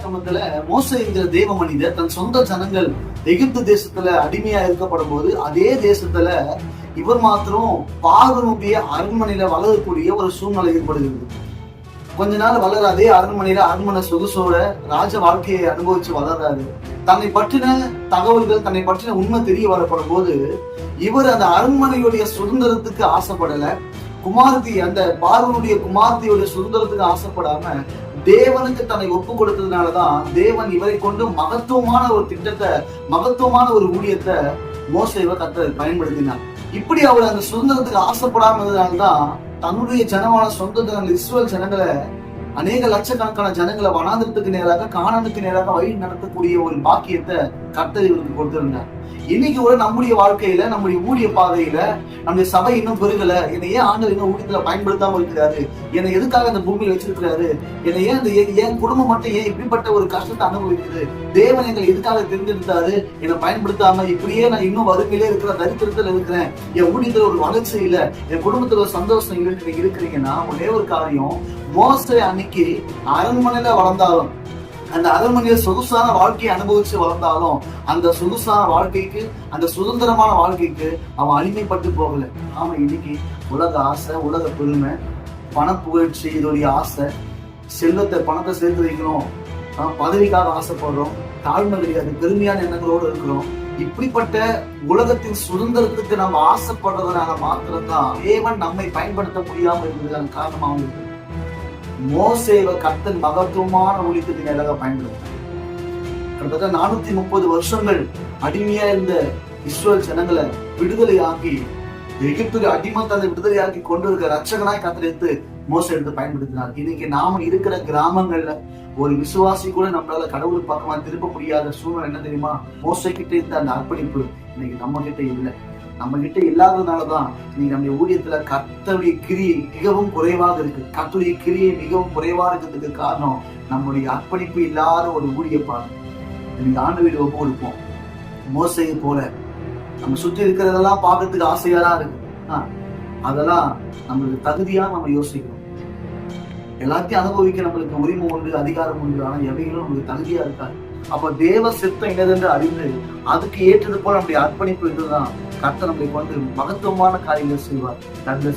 கிரமத்துல மோசைங்கிற தெய்வ மனிதர் தன் சொந்த ஜனங்கள் எகிப்து தேசத்துல அடிமையா இருக்கப்படும் போது அதே தேசத்துல இவர் மாத்திரம் பார்வனுடைய அரண்மனையில வளரக்கூடிய ஒரு சூழ்நிலை ஏற்படுகிறது. கொஞ்ச நாள் வளர அதே அரண்மனையில அரண்மனை சொகுசோட ராஜ வாழ்க்கையை அனுபவிச்சு வளர்றாரு. தன்னை பற்றின தகவல்கள் தன்னை பற்றின உண்மை தெரிய வரப்படும் போது இவர் அந்த அரண்மனையுடைய சுதந்திரத்துக்கு ஆசைப்படல. குமாரதி அந்த பார்வனுடைய குமாரதியுடைய சுதந்திரத்துக்கு ஆசைப்படாம தேவனுக்கு தன்னை ஒப்பு கொடுத்ததுனாலதான் தேவன் இவரை கொண்டு மகத்துவமான ஒரு திட்டத்தை மகத்துவமான ஒரு ஊழியத்தை மோசைவை கத்த பயன்படுத்தினார். இப்படி அவர் அந்த சுதந்திரத்துக்கு ஆசைப்படாமதான் தன்னுடைய ஜனமான சொந்த இஸ்ரேல் ஜனங்களை அநேக லட்சக்கணக்கான ஜனங்களை வனாந்திரத்துக்கு நேராக காணனுக்கு நேராக வழி நடத்தக்கூடிய ஒரு பாக்கியத்தை கர்த்தர் இவருக்கு கொடுத்திருந்தார். இன்னைக்கு கூட நம்முடைய வாழ்க்கையில நம்முடைய ஊழிய பாதையில நம்முடைய சபை இன்னும் பெருகல. என்னை ஏன் ஆண்டு இன்னும் ஊழியத்துல பயன்படுத்தாம இருக்கிறாரு? என்னை எதுக்காக அந்த பூமியில வச்சிருக்கிறாரு? என்னை ஏன் இந்த என் குடும்பம் மட்டும் ஏன் இப்படிப்பட்ட ஒரு கஷ்டத்தை அனுபவிக்குது? தேவன் எங்களை எதுக்காக தெரிஞ்செடுத்தாரு என்னை பயன்படுத்தாம இப்படியே நான் இன்னும் வறுமையிலே இருக்கிற தரித்திரத்துல இருக்கிறேன். என் ஊழியத்துல ஒரு வளர்ச்சி இல்ல. என் குடும்பத்துல ஒரு சந்தோஷம் இருக்கிறீங்கன்னா ஒரே ஒரு காரியம் மோசை அன்னைக்கு அரண்மனையில வளர்ந்தாலும் அந்த அரண்மனையில சொகுசான வாழ்க்கையை அனுபவிச்சு வளர்ந்தாலும் அந்த சொகுசான வாழ்க்கைக்கு அந்த சுதந்திரமான வாழ்க்கைக்கு அவன் அடிமைப்பட்டு போகல. ஆமா இன்னைக்கு உலக ஆசை உலக பெருமை பண புகழ்ச்சி இதோடைய ஆசை செல்வத்தை பணத்தை சேர்த்து வைக்கணும். பதவிக்காக ஆசைப்படுறோம் தாழ்மை கிடையாது பெருமையான எண்ணங்களோடு இருக்கிறோம். இப்படிப்பட்ட உலகத்தின் சுதந்திரத்துக்கு நம்ம ஆசைப்படுறதுனால மாத்திரம்தான் தேவன் நம்மை பயன்படுத்த முடியாமல் இருந்ததுக்கான காரணமாகவும் இருக்கு. மோசேவ கர்த்தன் மகத்துவமான ஊழியத்துக்கு நேராக பயன்படுத்த கிட்டத்தட்ட நானூத்தி முப்பது வருஷங்கள் அடிமையா இருந்த இஸ்ரேல் ஜனங்களை விடுதலையாக்கி எகிப்துக்கு அடிமத்தனை விடுதலையாக்கி கொண்டு இருக்க ரட்சகனாய் கத்தரித்து மோச எடுத்து பயன்படுத்தினார். இன்னைக்கு நாம இருக்கிற கிராமங்கள்ல ஒரு விசுவாசி கூட நம்மளால கடவுள் பக்கமா திருப்ப முடியாத சூழ்நிலை என்ன தெரியுமா? மோசை கிட்ட இருந்த அந்த அர்ப்பணிப்பு இன்னைக்கு நம்ம கிட்ட இல்லை. நம்ம கிட்ட இல்லாததுனாலதான் இன்னைக்கு நம்முடைய ஊழியத்துல கத்தருடைய கிரியை மிகவும் குறைவாக இருக்கு. கத்துடைய கிரியை மிகவும் குறைவா இருக்கிறதுக்கு காரணம் நம்முடைய அர்ப்பணிப்பு இல்லாத ஒரு ஊழியப்பாடு. இன்னைக்கு ஆண்டு வீடு ஒப்பு கொடுப்போம். மோசையை போல நம்ம சுற்றி இருக்கிறதெல்லாம் பார்க்கறதுக்கு ஆசையா தான் இருக்கு அதெல்லாம் நம்மளுக்கு தகுதியா நம்ம யோசிக்கணும். எல்லாத்தையும் அனுபவிக்க நம்மளுக்கு உரிமை உண்டு அதிகாரம் உண்டு ஆனா எவைகளும் நம்மளுக்கு தகுதியா இருக்காது. அப்ப தேவ சித்தம் என்னதென்று அறிந்து அதுக்கு ஏற்றது போல நம்முடைய அர்ப்பணிப்பு இதுதான் கர்த்தர் நம்மளுக்கு வந்து மகத்துவமான காரியங்கள் செய்வார். நன்றி.